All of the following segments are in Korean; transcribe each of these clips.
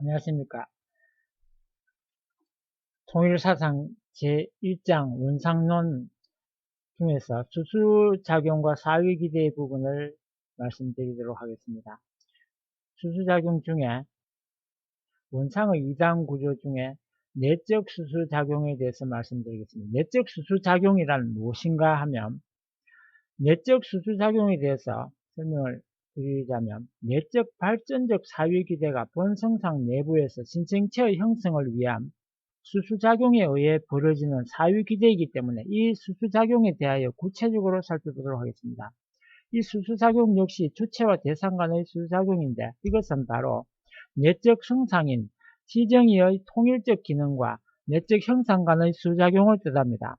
안녕하십니까. 통일사상 제1장 원상론 중에서 수수작용과 사회기대 부분을 말씀드리도록 하겠습니다. 수수작용 중에 원상의 2단 구조 중에 내적 수수작용에 대해서 말씀드리겠습니다. 내적 수수작용이란 무엇인가 하면 내적 수수작용에 대해서 설명을 드리자면 내적 발전적 사회 기대가 본성상 내부에서 신생체의 형성을 위한 수수작용에 의해 벌어지는 사회 기대이기 때문에 이 수수작용에 대하여 구체적으로 살펴보도록 하겠습니다. 이 수수작용 역시 주체와 대상 간의 수수작용인데 이것은 바로 내적 성상인 시정이의 통일적 기능과 내적 형상 간의 수작용을 뜻합니다.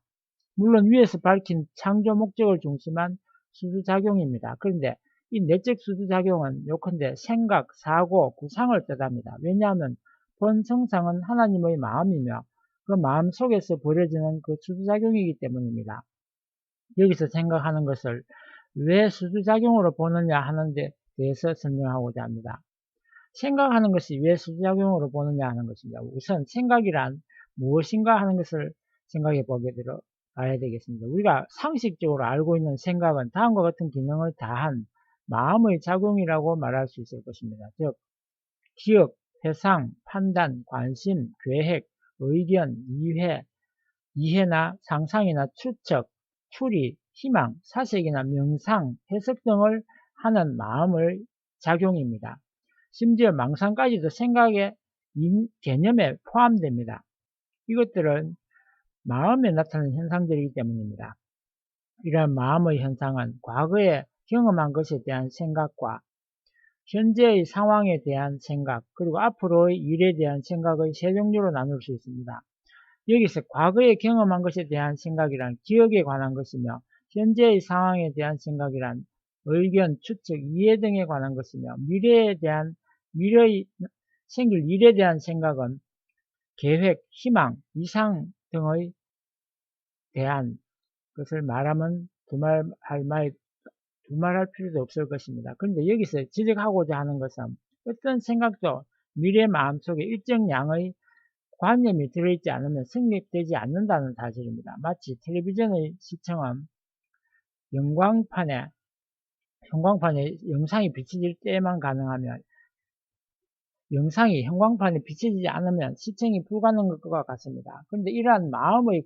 물론 위에서 밝힌 창조 목적을 중심한 수수작용입니다. 그런데 이 내적 수수작용은 요컨대 생각, 사고, 구상을 뜻합니다. 왜냐하면 본 성상은 하나님의 마음이며 그 마음 속에서 벌어지는 그 수수작용이기 때문입니다. 여기서 생각하는 것을 왜 수수작용으로 보느냐 하는 데 대해서 설명하고자 합니다. 생각하는 것이 왜 수수작용으로 보느냐 하는 것입니다. 우선 생각이란 무엇인가 하는 것을 생각해 보게 되어 봐야 되겠습니다. 우리가 상식적으로 알고 있는 생각은 다음과 같은 기능을 다한 마음의 작용이라고 말할 수 있을 것입니다. 즉, 기억, 회상, 판단, 관심, 계획, 의견, 이해, 이해나 상상이나 추측, 추리, 희망, 사색이나 명상, 해석 등을 하는 마음의 작용입니다. 심지어 망상까지도 생각의 개념에 포함됩니다. 이것들은 마음에 나타나는 현상들이기 때문입니다. 이러한 마음의 현상은 과거에 경험한 것에 대한 생각과 현재의 상황에 대한 생각, 그리고 앞으로의 일에 대한 생각의 세 종류로 나눌 수 있습니다. 여기서 과거에 경험한 것에 대한 생각이란 기억에 관한 것이며 현재의 상황에 대한 생각이란 의견, 추측, 이해 등에 관한 것이며 미래에 대한 미래의 생길 일에 대한 생각은 계획, 희망, 이상 등의 대한 것을 말하면 두말할 말 두말할 필요도 없을 것입니다. 그런데 여기서 지적하고자 하는 것은 어떤 생각도 미래 마음속에 일정량의 관념이 들어있지 않으면 성립되지 않는다는 사실입니다. 마치 텔레비전의 시청은 영광판에 형광판에 영상이 비춰질 때만 가능하면 영상이 형광판에 비춰지지 않으면 시청이 불가능한 것과 같습니다. 그런데 이러한 마음의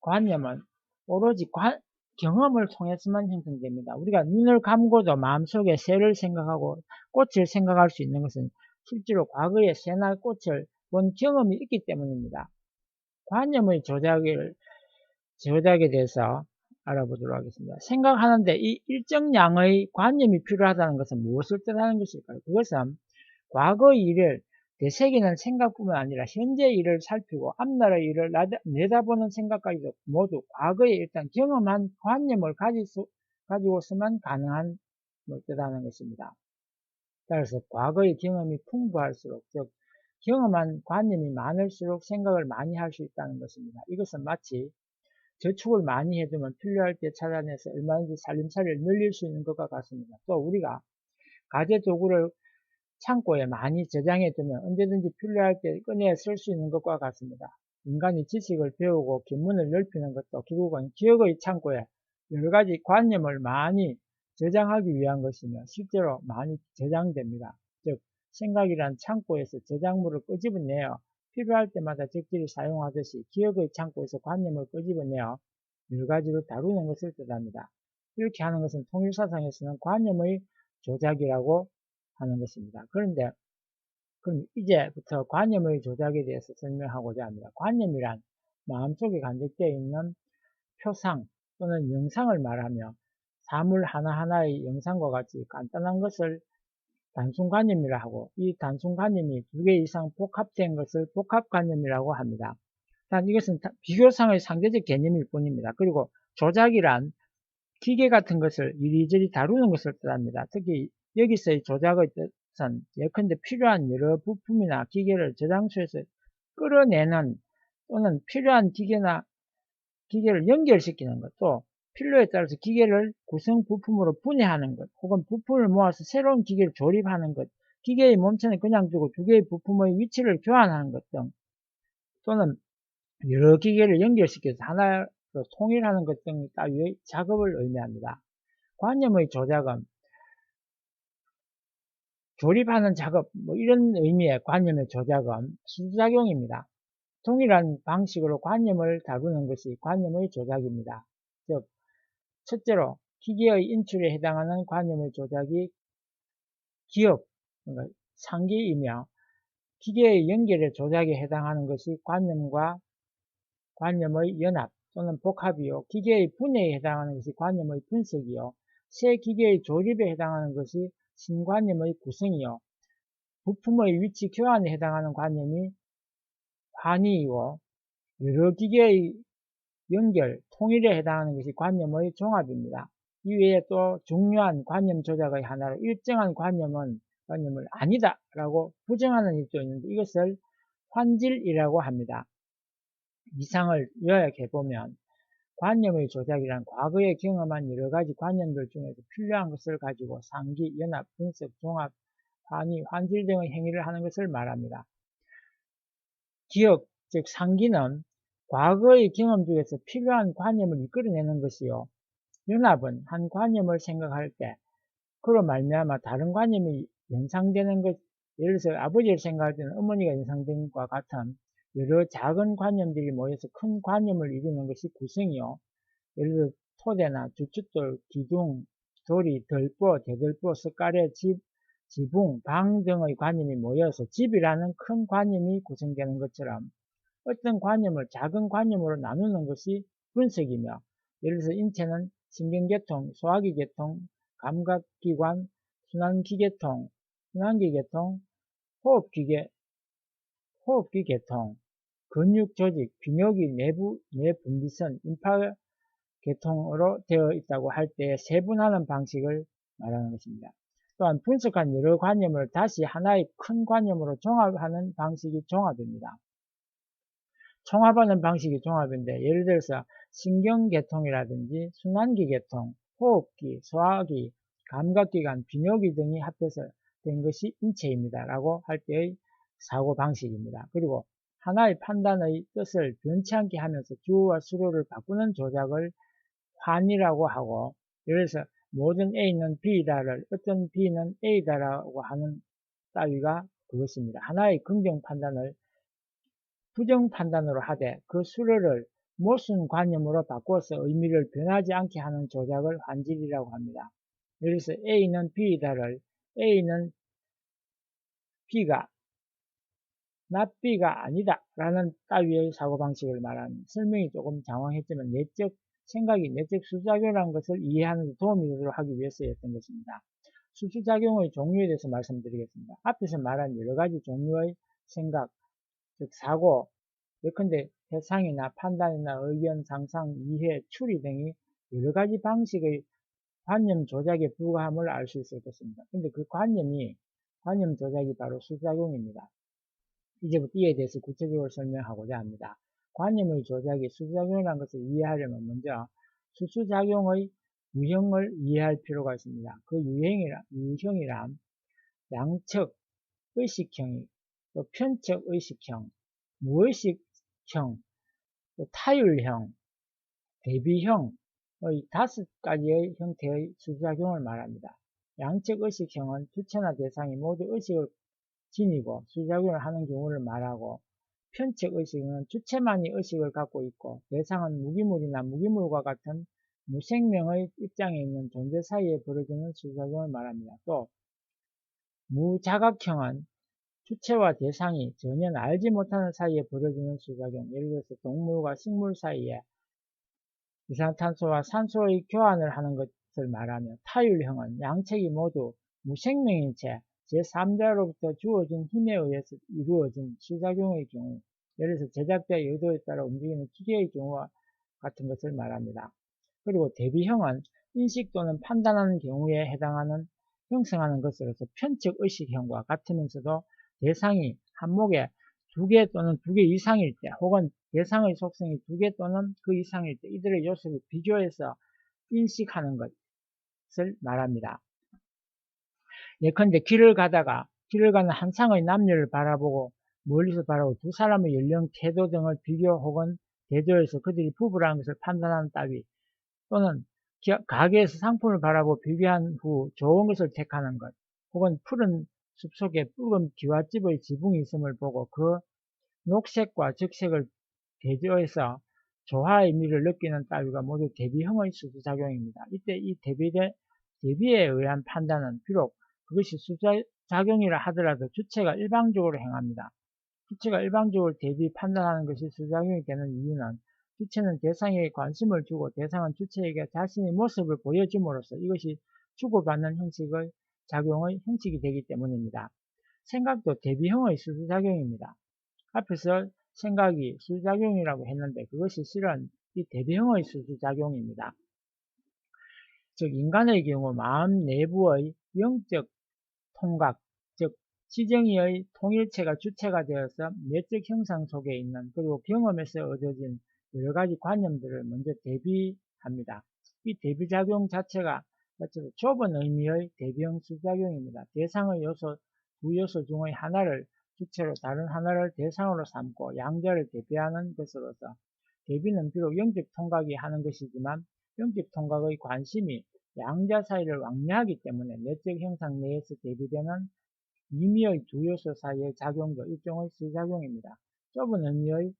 관념은 오로지 관, 경험을 통해서만 형성됩니다. 우리가 눈을 감고도 마음속에 새를 생각하고 꽃을 생각할 수 있는 것은 실제로 과거에 새나 꽃을 본 경험이 있기 때문입니다. 관념의 조작을, 조작에 대해서 알아보도록 하겠습니다. 생각하는데 이 일정량의 관념이 필요하다는 것은 무엇을 뜻하는 것일까요? 그것은 과거의 일을 되새기는 생각뿐만 아니라 현재 일을 살피고 앞날의 일을 내다보는 생각까지도 모두 과거에 일단 경험한 관념을 가지고서만 가능한 걸 뜻하는 것입니다. 따라서 과거의 경험이 풍부할수록 즉 경험한 관념이 많을수록 생각을 많이 할 수 있다는 것입니다. 이것은 마치 저축을 많이 해두면 필요할 때 찾아내서 얼마든지 살림살이를 늘릴 수 있는 것과 같습니다. 또 우리가 가재 도구를 창고에 많이 저장해 두면 언제든지 필요할 때 꺼내 쓸 수 있는 것과 같습니다. 인간이 지식을 배우고 기문을 넓히는 것도 결국은 기억의 창고에 여러 가지 관념을 많이 저장하기 위한 것이며 실제로 많이 저장됩니다. 즉 생각이란 창고에서 저작물을 끄집어내어 필요할 때마다 적절히 사용하듯이 기억의 창고에서 관념을 끄집어내어 여러 가지로 다루는 것을 뜻합니다. 이렇게 하는 것은 통일사상에서는 관념의 조작이라고 하는 것입니다. 그런데 그럼 이제부터 관념의 조작에 대해서 설명하고자 합니다. 관념이란 마음속에 간직되어 있는 표상 또는 영상을 말하며 사물 하나하나의 영상과 같이 간단한 것을 단순 관념이라 하고 이 단순 관념이 두 개 이상 복합된 것을 복합 관념이라고 합니다. 단 이것은 비교상의 상대적 개념일 뿐입니다. 그리고 조작이란 기계 같은 것을 이리저리 다루는 것을 뜻합니다. 특히 여기서의 조작의 뜻은 예컨대 필요한 여러 부품이나 기계를 저장소에서 끌어내는 또는 필요한 기계나 기계를 연결시키는 것, 또 필요에 따라서 기계를 구성 부품으로 분해하는 것, 혹은 부품을 모아서 새로운 기계를 조립하는 것, 기계의 몸체는 그냥 두고 두 개의 부품의 위치를 교환하는 것 등 또는 여러 기계를 연결시켜서 하나로 통일하는 것등 따위의 작업을 의미합니다. 관념의 조작은 조립하는 작업 뭐 이런 의미의 관념의 조작은 수작용입니다. 동일한 방식으로 관념을 다루는 것이 관념의 조작입니다. 즉 첫째로 기계의 인출에 해당하는 관념의 조작이 기업, 그러니까 상기이며 기계의 연결의 조작에 해당하는 것이 관념과 관념의 연합 또는 복합이요. 기계의 분해에 해당하는 것이 관념의 분석이요. 새 기계의 조립에 해당하는 것이 신관념의 구성이요. 부품의 위치 교환에 해당하는 관념이 환희이고 여러 기계의 연결, 통일에 해당하는 것이 관념의 종합입니다. 이외에 또 중요한 관념 조작의 하나로 일정한 관념은 관념을 아니다 라고 부정하는 일도 있는데 이것을 환질이라고 합니다. 이상을 요약해 보면 관념의 조작이란 과거에 경험한 여러 가지 관념들 중에서 필요한 것을 가지고 상기, 연합, 분석, 종합, 환희, 환질 등의 행위를 하는 것을 말합니다. 기억, 즉 상기는 과거의 경험 중에서 필요한 관념을 이끌어내는 것이요. 연합은 한 관념을 생각할 때 그로 말미암아 다른 관념이 연상되는 것, 예를 들어서 아버지를 생각할 때는 어머니가 연상된 것과 같은 여러 작은 관념들이 모여서 큰 관념을 이루는 것이 구성이요. 예를 들어 토대나 주춧돌, 기둥, 도리, 덜보, 대들보, 석가래, 집, 지붕, 방 등의 관념이 모여서 집이라는 큰 관념이 구성되는 것처럼 어떤 관념을 작은 관념으로 나누는 것이 분석이며 예를 들어서 인체는 신경계통, 소화기계통, 감각기관, 순환기계통, 순환기계통, 호흡기계, 호흡기계통, 근육 조직, 비뇨기, 내부, 내분비선, 임파계통으로 되어 있다고 할 때 세분하는 방식을 말하는 것입니다. 또한 분석한 여러 관념을 다시 하나의 큰 관념으로 종합하는 방식이 종합입니다. 총합하는 방식이 종합인데 예를 들어서 신경계통이라든지 순환기계통, 호흡기, 소화기, 감각기관, 비뇨기 등이 합해서 된 것이 인체입니다. 라고 할 때의 사고방식입니다. 그리고 하나의 판단의 뜻을 변치 않게 하면서 주어와 수로를 바꾸는 조작을 환이라고 하고 예를 들어서 모든 A는 B다를 어떤 B는 A다라고 하는 따위가 그것입니다. 하나의 긍정 판단을 부정 판단으로 하되 그 수로를 모순 관념으로 바꿔서 의미를 변하지 않게 하는 조작을 환질이라고 합니다. 예를 들어서 A는 B다를 A는 B가 나 B가 아니다 라는 따위의 사고방식을 말하는 설명이 조금 장황했지만 내적 생각이 내적 수작용이라는 것을 이해하는 데 도움이 되도록 하기 위해서였던 것입니다. 수수작용의 종류에 대해서 말씀드리겠습니다. 앞에서 말한 여러 가지 종류의 생각, 즉 사고, 예컨대 해상이나 판단이나 의견, 상상, 이해, 추리 등이 여러 가지 방식의 관념 조작에 불과함을 알 수 있을 것입니다. 근데 그 관념이 관념 조작이 바로 수작용입니다. 이제부터 이에 대해서 구체적으로 설명하고자 합니다. 관념의 조작이 수작용이라는 것을 이해하려면 먼저 수수작용의 유형을 이해할 필요가 있습니다. 그 유형이란, 유형이란 양측 의식형이 또 편측 의식형, 무의식형, 또 타율형, 대비형의 다섯 가지의 형태의 수작용을 말합니다. 양측 의식형은 주체나 대상이 모두 의식을 지니고 수작용을 하는 경우를 말하고 편측 의식은 주체만이 의식을 갖고 있고 대상은 무기물이나 무기물과 같은 무생명의 입장에 있는 존재 사이에 벌어지는 수작용을 말합니다. 또 무자각형은 주체와 대상이 전혀 알지 못하는 사이에 벌어지는 수작용 예를 들어서 동물과 식물 사이에 이산탄소와 산소의 교환을 하는 것을 말하며 타율형은 양측이 모두 무생명인 채 제3자로부터 주어진 힘에 의해서 이루어진 수작용의 경우 예를 들어서 제작자의 의도에 따라 움직이는 기계의 경우와 같은 것을 말합니다. 그리고 대비형은 인식 또는 판단하는 경우에 해당하는 형성하는 것으로서 편측 의식형과 같으면서도 대상이 한목에 두 개 또는 두 개 이상일 때 혹은 대상의 속성이 두 개 또는 그 이상일 때 이들의 요소를 비교해서 인식하는 것을 말합니다. 예컨대 길을 가다가 길을 가는 한 쌍의 남녀를 바라보고 멀리서 바라보고 두 사람의 연령, 태도 등을 비교 혹은 대조해서 그들이 부부라는 것을 판단하는 따위 또는 가게에서 상품을 바라보고 비교한 후 좋은 것을 택하는 것 혹은 푸른 숲속에 붉은 기와집의 지붕이 있음을 보고 그 녹색과 적색을 대조해서 조화의 의미를 느끼는 따위가 모두 대비형의 수수작용입니다. 이때 이 대비에 의한 판단은 비록 그것이 수수작용이라 하더라도 주체가 일방적으로 행합니다. 주체가 일방적으로 대비 판단하는 것이 수작용이 되는 이유는 주체는 대상에게 관심을 주고 대상은 주체에게 자신의 모습을 보여줌으로써 이것이 주고받는 형식의 작용의 형식이 되기 때문입니다. 생각도 대비형의 수수작용입니다. 앞에서 생각이 수작용이라고 했는데 그것이 실은 이 대비형의 수수작용입니다. 즉 인간의 경우 마음 내부의 영적 통각, 즉 지정의의 통일체가 주체가 되어서 내적 형상 속에 있는 그리고 경험에서 얻어진 여러 가지 관념들을 먼저 대비합니다. 이 대비작용 자체가 좁은 의미의 대비형 수작용입니다. 대상의 요소, 두 요소 중의 하나를 주체로 다른 하나를 대상으로 삼고 양자를 대비하는 것으로서 대비는 비록 영적 통각이 하는 것이지만 영적 통각의 관심이 양자 사이를 왕래하기 때문에 내적 형상 내에서 대비되는 임의의 두 요소 사이의 작용도 일종의 수작용입니다. 좁은 의미의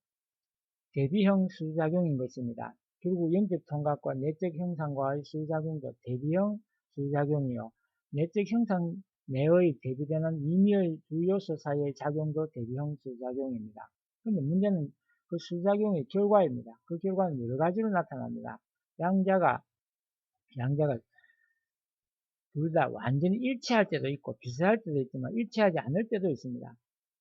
대비형 수작용인 것입니다. 결국 영적 통각과 내적 형상과의 수작용도 대비형 수작용이요. 내적 형상 내의 대비되는 임의의 두 요소 사이의 작용도 대비형 수작용입니다. 그런데 문제는 그 수작용의 결과입니다. 그 결과는 여러 가지로 나타납니다. 양자가 양자가 둘 다 완전히 일치할 때도 있고 비슷할 때도 있지만 일치하지 않을 때도 있습니다.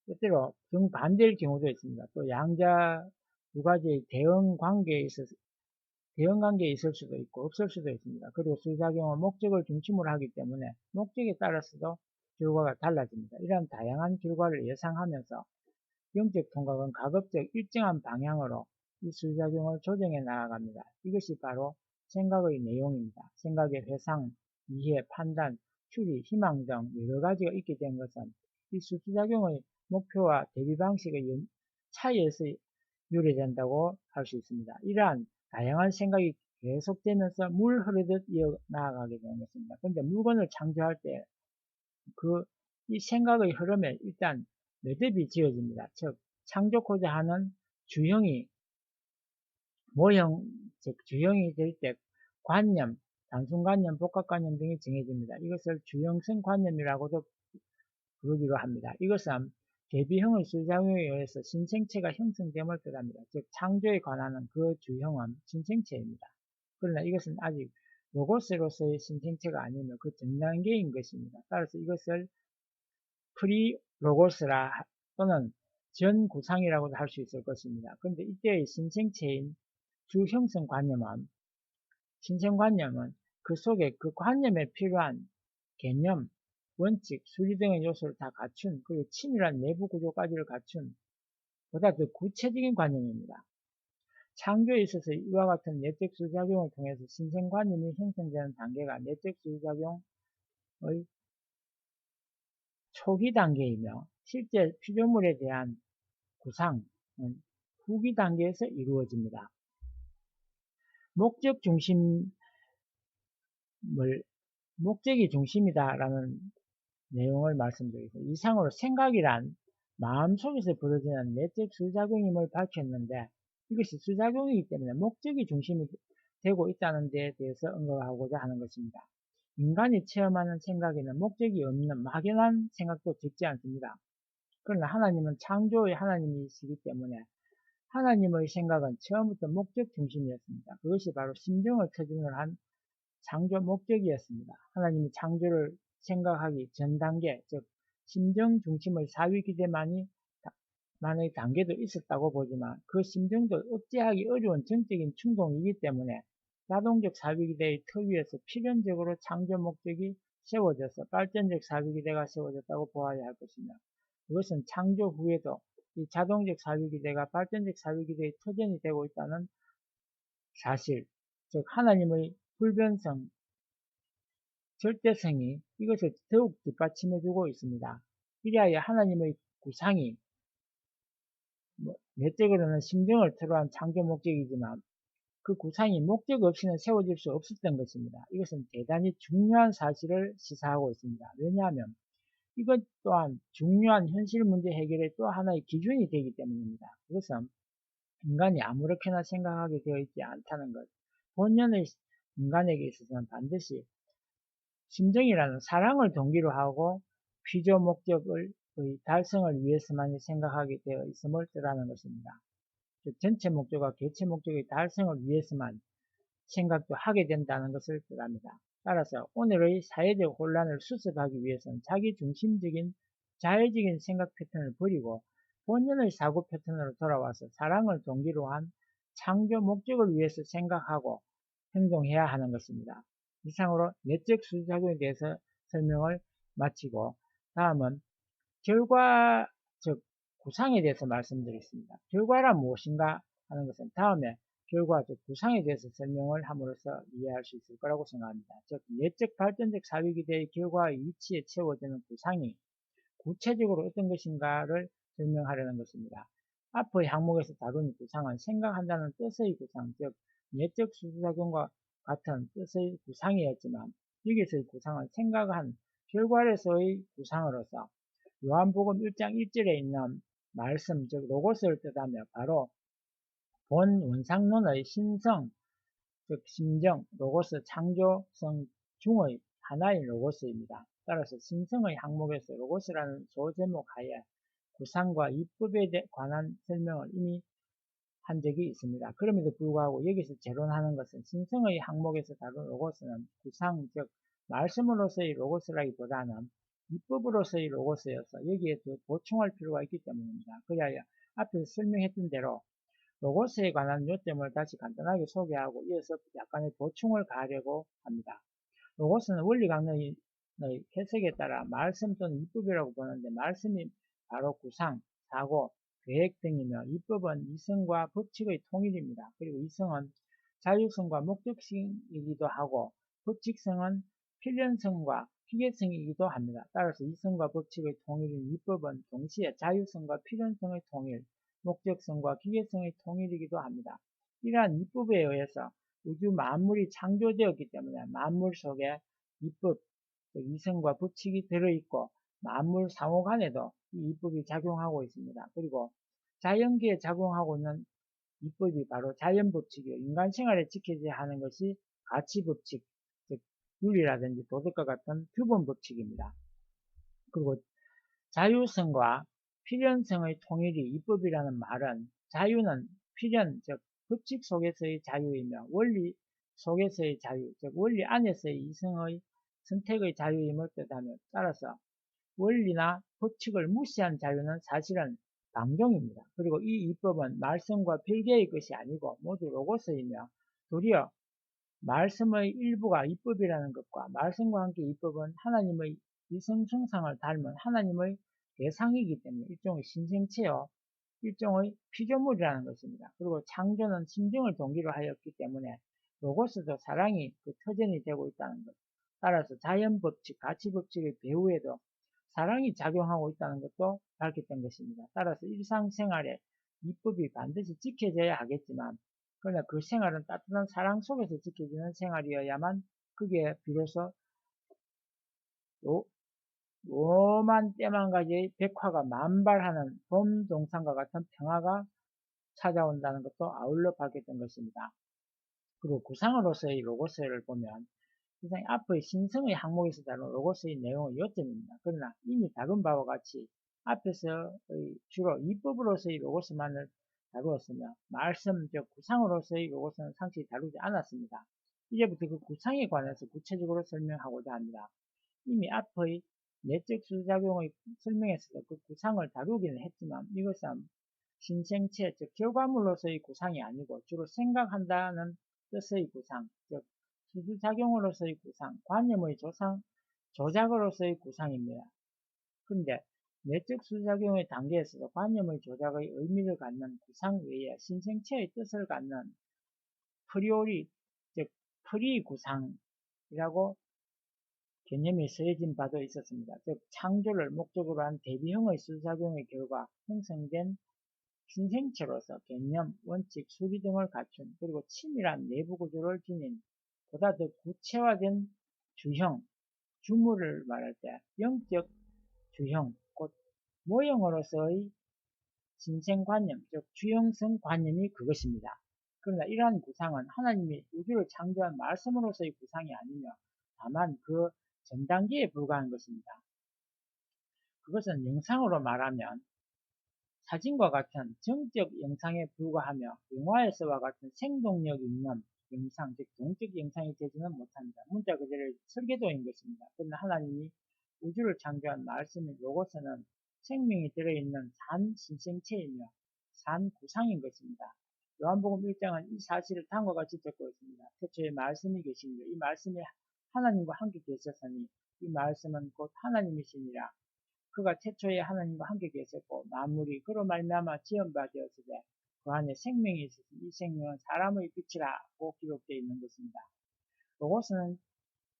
때때로 정반대일 경우도 있습니다. 또 양자 두 가지의 대응 관계에 있어서 대응 관계에 있을 수도 있고 없을 수도 있습니다. 그리고 수작용은 목적을 중심으로 하기 때문에 목적에 따라서도 결과가 달라집니다. 이러한 다양한 결과를 예상하면서 영적 통각은 가급적 일정한 방향으로 이 수작용을 조정해 나아갑니다. 이것이 바로 생각의 내용입니다. 생각의 회상, 이해, 판단, 추리, 희망 등 여러 가지가 있게 된 것은 이 수작용의 목표와 대비 방식의 차이에서 유래된다고 할 수 있습니다. 이러한 다양한 생각이 계속되면서 물 흐르듯 이어 나아가게 되는 것입니다. 그런데 물건을 창조할 때 그 이 생각의 흐름에 일단 매듭이 지어집니다. 즉 창조코자 하는 주형이 모형, 즉 주형이 될 때 관념, 단순관념, 복합관념 등이 정해집니다. 이것을 주형성 관념이라고도 부르기로 합니다. 이것은 대비형의 수작용에 의해서 신생체가 형성됨을 뜻합니다. 즉 창조에 관한 그 주형은 신생체입니다. 그러나 이것은 아직 로고스로서의 신생체가 아니며 그 전단계인 것입니다. 따라서 이것을 프리 로고스라 또는 전 구상이라고도 할 수 있을 것입니다. 그런데 이때의 신생체인 주형성 관념은 신생 관념은 그 속에 그 관념에 필요한 개념, 원칙, 수리 등의 요소를 다 갖춘 그리고 치밀한 내부 구조까지를 갖춘 보다 더 구체적인 관념입니다. 창조에 있어서 이와 같은 내적 수작용을 통해서 신생 관념이 형성되는 단계가 내적 수작용의 초기 단계이며 실제 피조물에 대한 구상은 후기 단계에서 이루어집니다. 목적 중심을 목적이 중심이다라는 내용을 말씀드리고 이상으로 생각이란 마음속에서 벌어지는 내적 수작용임을 밝혔는데 이것이 수작용이기 때문에 목적이 중심이 되고 있다는 데 대해서 언급하고자 하는 것입니다. 인간이 체험하는 생각에는 목적이 없는 막연한 생각도 적지 않습니다. 그러나 하나님은 창조의 하나님이시기 때문에 하나님의 생각은 처음부터 목적 중심이었습니다. 그것이 바로 심정을 터전을 한 창조 목적이었습니다. 하나님이 창조를 생각하기 전 단계, 즉 심정 중심의 사위 기대만이 만의 단계도 있었다고 보지만 그 심정도 억제하기 어려운 전적인 충동이기 때문에 자동적 사위기대의 터 위에서 필연적으로 창조 목적이 세워져서 발전적 사위기대가 세워졌다고 보아야 할 것이며 그것은 창조 후에도 이 자동적 사위기대가 발전적 사위기대의 터전이 되고 있다는 사실, 즉 하나님의 불변성, 절대성이 이것을 더욱 뒷받침해주고 있습니다. 이리하여 하나님의 구상이 뭐, 내적으로는 심정을 토로한 창조 목적이지만 그 구상이 목적 없이는 세워질 수 없었던 것입니다. 이것은 대단히 중요한 사실을 시사하고 있습니다. 왜냐하면 이것 또한 중요한 현실 문제 해결의 또 하나의 기준이 되기 때문입니다. 그것은 인간이 아무렇게나 생각하게 되어 있지 않다는 것. 본연의 인간에게 있어서는 반드시 심정이라는 사랑을 동기로 하고 피조 목적을 달성을 위해서만 생각하게 되어 있음을 뜻하는 것입니다. 즉 전체 목적과 개체 목적의 달성을 위해서만 생각도 하게 된다는 것을 뜻합니다. 따라서 오늘의 사회적 혼란을 수습하기 위해서는 자기 중심적인 자의적인 생각 패턴을 버리고 본연의 사고 패턴으로 돌아와서 사랑을 동기로 한 창조 목적을 위해서 생각하고 행동해야 하는 것입니다. 이상으로 내적 수작용에 대해서 설명을 마치고 다음은 결과 즉 구상에 대해서 말씀드리겠습니다. 결과란 무엇인가 하는 것은 다음에 결과 즉 구상에 대해서 설명을 함으로써 이해할 수 있을 거라고 생각합니다. 즉 내적 발전적 사회기대의 결과의 이치에 채워지는 구상이 구체적으로 어떤 것인가를 설명하려는 것입니다. 앞의 항목에서 다룬 구상은 생각한다는 뜻의 구상, 즉 내적 수수작용과 같은 뜻의 구상이었지만 여기서의 구상은 생각한 결과로서의 구상으로서 요한복음 1장 1절에 있는 말씀, 즉 로고스를 뜻하며 바로 본 원상론의 신성, 즉 심정, 로고스 창조성 중의 하나인 로고스입니다. 따라서 신성의 항목에서 로고스라는 소제목 하에 구상과 이법에 관한 설명을 이미 한 적이 있습니다. 그럼에도 불구하고 여기서 재론하는 것은 신성의 항목에서 다룬 로고스는 구상, 즉 말씀으로서의 로고스라기보다는 이법으로서의 로고스여서 여기에 더 보충할 필요가 있기 때문입니다. 그리하여 앞에서 설명했던 대로 로고스에 관한 요점을 다시 간단하게 소개하고 이어서 약간의 보충을 가하려고 합니다. 로고스는 원리 강론의 해석에 따라 말씀 또는 이법이라고 보는데 말씀이 바로 구상, 사고, 계획 등이며 이법은 이성과 법칙의 통일입니다. 그리고 이성은 자율성과 목적성이기도 하고 법칙성은 필연성과 기계성이기도 합니다. 따라서 이성과 법칙의 통일인 이법은 동시에 자율성과 필연성의 통일, 목적성과 기계성의 통일이기도 합니다. 이러한 이법에 의해서 우주 만물이 창조되었기 때문에 만물 속에 이법, 이성과 법칙이 들어있고 만물 상호 간에도 이 이법이 작용하고 있습니다. 그리고 자연계에 작용하고 있는 이법이 바로 자연법칙이요. 인간 생활에 지켜져야 하는 것이 가치법칙, 즉 윤리라든지 도덕과 같은 규범법칙입니다. 그리고 자유성과 필연성의 통일이 이법이라는 말은 자유는 필연, 즉 법칙 속에서의 자유이며 원리 속에서의 자유, 즉 원리 안에서의 이성의 선택의 자유임을 뜻하며 따라서 원리나 법칙을 무시한 자유는 사실은 방종입니다. 그리고 이 이법은 말씀과 별개의 것이 아니고 모두 로고스이며 도리어 말씀의 일부가 이법이라는 것과 말씀과 함께 이법은 하나님의 이성성상을 닮은 하나님의 대상이기 때문에 일종의 신생체요 일종의 피조물이라는 것입니다. 그리고 창조는 심정을 동기로 하였기 때문에 로고스도 사랑이 그 터전이 되고 있다는 것. 따라서 자연 법칙, 가치 법칙의 배후에도 사랑이 작용하고 있다는 것도 밝혔던 것입니다. 따라서 일상생활에 이법이 반드시 지켜져야 하겠지만 그러나 그 생활은 따뜻한 사랑 속에서 지켜지는 생활이어야만 그게 비로소 오만 때만 가지의 백화가 만발하는 봄 동산과 같은 평화가 찾아온다는 것도 아울러 밝혔던 것입니다. 그리고 구상으로서의 로고스를 보면 세상 앞의 신성의 항목에서 다룬 로고스의 내용은 요점입니다. 그러나 이미 다룬 바와 같이 앞에서의 주로 이법으로서의 로고스만을 다루었으며 말씀, 즉 구상으로서의 로고스는 상시 다루지 않았습니다. 이제부터 그 구상에 관해서 구체적으로 설명하고자 합니다. 이미 앞의 내적 수작용의 설명에서도 그 구상을 다루기는 했지만 이것은 신생체, 즉 결과물로서의 구상이 아니고 주로 생각한다는 뜻의 구상, 즉 수주작용으로서의 구상, 관념의 조상, 조작으로서의 구상입니다. 그런데 내적 수작용의 단계에서도 관념의 조작의 의미를 갖는 구상 외에 신생체의 뜻을 갖는 프리오리, 즉 프리 구상이라고 개념이 쓰여진 바도 있었습니다. 즉 창조를 목적으로 한 대비형의 수작용의 결과 형성된 신생체로서 개념, 원칙, 수리 등을 갖춘 그리고 치밀한 내부 구조를 지닌 보다 더 구체화된 주형, 주물을 말할 때 영적 주형, 곧 모형으로서의 신생관념, 즉 주형성 관념이 그것입니다. 그러나 이러한 구상은 하나님이 우주를 창조한 말씀으로서의 구상이 아니며 다만 그 전 단계에 불과한 것입니다. 그것은 영상으로 말하면 사진과 같은 정적 영상에 불과하며 영화에서와 같은 생동력 있는 영상, 즉 동적 영상이 되지는 못합니다. 문자 그대로 설계도인 것입니다. 그러나 하나님이 우주를 창조한 말씀인 로고스는 생명이 들어있는 산 신생체이며 산 구상인 것입니다. 요한복음 1장은 이 사실을 다음과 같이 적고 있습니다. 태초에 말씀이 계십니다. 이 말씀이 하나님과 함께 계셨으니 이 말씀은 곧 하나님이시니라. 그가 태초에 하나님과 함께 계셨고 만물이 그로 말미암아 지연 바 되었으되 그 안에 생명이 있으니 이 생명은 사람의 빛이라고 기록되어 있는 것입니다. 로고스는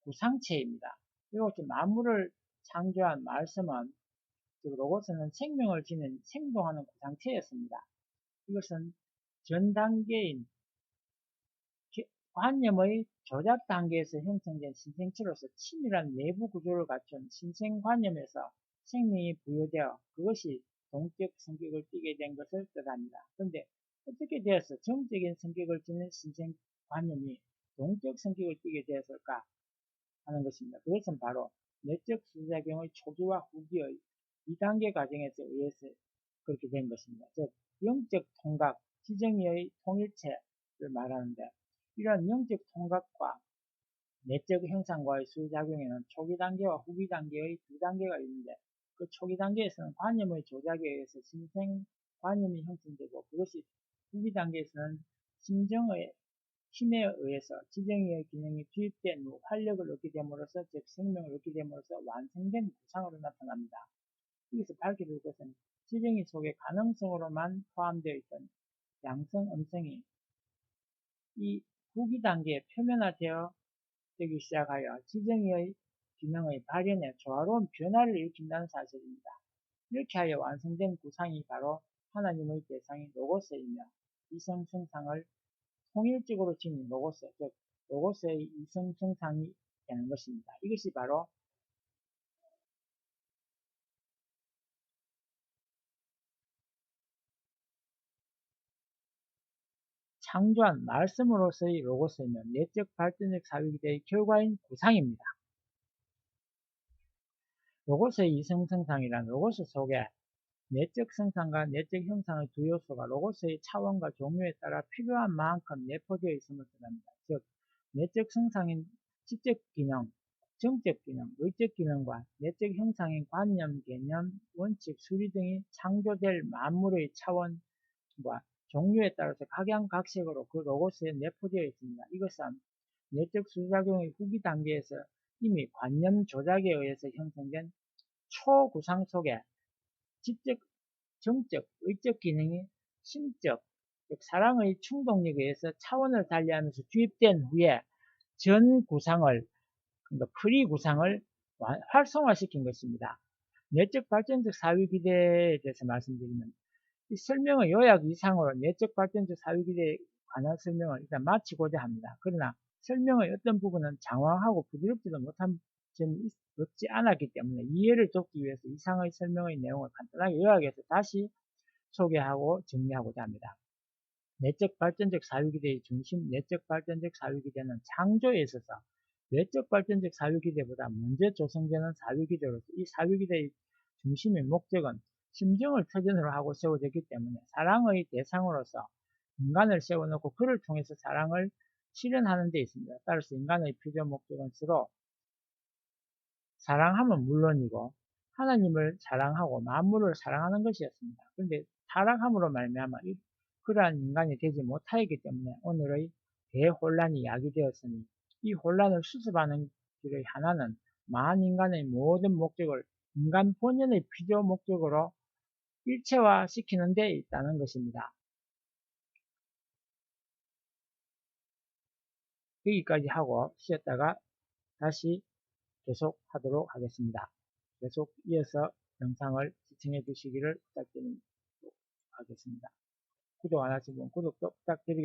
구상체입니다. 이것이 만물을 창조한 말씀은 즉 로고스는 생명을 지닌 생동하는 구상체였습니다. 이것은 전 단계인 관념의 조작 단계에서 형성된 신생체로서 치밀한 내부 구조를 갖춘 신생관념에서 생명이 부여되어 그것이 동적 성격을 띠게 된 것을 뜻합니다. 그런데 어떻게 되어서 정적인 성격을 띠는 신생관념이 동적 성격을 띠게 되었을까 하는 것입니다. 그것은 바로 내적 수작용의 초기와 후기의 2단계 과정에서 의해서 그렇게 된 것입니다. 즉 영적 통각, 지정의 통일체를 말하는데 이러한 영적 통각과 내적 형상과의 수작용에는 초기 단계와 후기 단계의 두 단계가 있는데 그 초기 단계에서는 관념의 조작에 의해서 신생 관념이 형성되고 그것이 후기 단계에서는 심정의 힘에 의해서 지정의 기능이 투입된 후 활력을 얻게 됨으로써 즉 생명을 얻게 됨으로써 완성된 구상으로 나타납니다. 여기서 밝혀줄 것은 지정의 속에 가능성으로만 포함되어 있던 양성, 음성이 이 후기 단계에 표면화되어 되기 시작하여 지정의 기능의 발현에 조화로운 변화를 일으킨다는 사실입니다. 이렇게 하여 완성된 구상이 바로 하나님의 대상인 로고스이며 이성성상을 통일적으로 지닌 로고스, 즉 로고스의 이성성상이 되는 것입니다. 이것이 바로 창조한 말씀으로서의 로고스이며 내적 발전적 사유기대의 결과인 구상입니다. 로고스의 이성성상이란 로고스 속에 내적 성상과 내적 형상의 두 요소가 로고스의 차원과 종류에 따라 필요한 만큼 내포되어 있음을 뜻합니다. 즉, 내적 성상인 지적 기능, 정적 기능, 의적 기능과 내적 형상인 관념, 개념, 원칙, 수리 등이 창조될 만물의 차원과 종류에 따라서 각양각색으로 그 로고스에 내포되어 있습니다. 이것은 내적 수작용의 후기 단계에서 이미 관념 조작에 의해서 형성된 초구상 속에 지적, 정적, 의적 기능이 심적, 사랑의 충동력에 의해서 차원을 달리하면서 주입된 후에 전 구상을, 그러니까 프리 구상을 활성화시킨 것입니다. 내적 발전적 사회 기대에 대해서 말씀드리면 이 설명의 요약 이상으로 내적 발전적 사회기대에 관한 설명을 일단 마치고자 합니다. 그러나 설명의 어떤 부분은 장황하고 부드럽지도 못한 점이 없지 않았기 때문에 이해를 돕기 위해서 이상의 설명의 내용을 간단하게 요약해서 다시 소개하고 정리하고자 합니다. 내적 발전적 사유기대의 중심, 내적 발전적 사유기대는 창조에 있어서 내적 발전적 사유기대보다 먼저 조성되는 사유기대로서 이 사유기대의 중심의 목적은 심정을 터전으로 하고 세워졌기 때문에 사랑의 대상으로서 인간을 세워놓고 그를 통해서 사랑을 실현하는 데 있습니다. 따라서 인간의 필요 목적은 서로 사랑하면 물론이고 하나님을 사랑하고 만물을 사랑하는 것이었습니다. 그런데 타락함으로 말미암아 그러한 인간이 되지 못하였기 때문에 오늘의 대혼란이 야기되었으니 이 혼란을 수습하는 길의 하나는 만 인간의 모든 목적을 인간 본연의 필요 목적으로 일체화 시키는 데 있다는 것입니다. 여기까지 하고 쉬었다가 다시 계속 하도록 하겠습니다. 계속 이어서 영상을 시청해 주시기를 부탁드리도록 하겠습니다. 구독 안 하신 분 구독도 부탁드리겠습니다.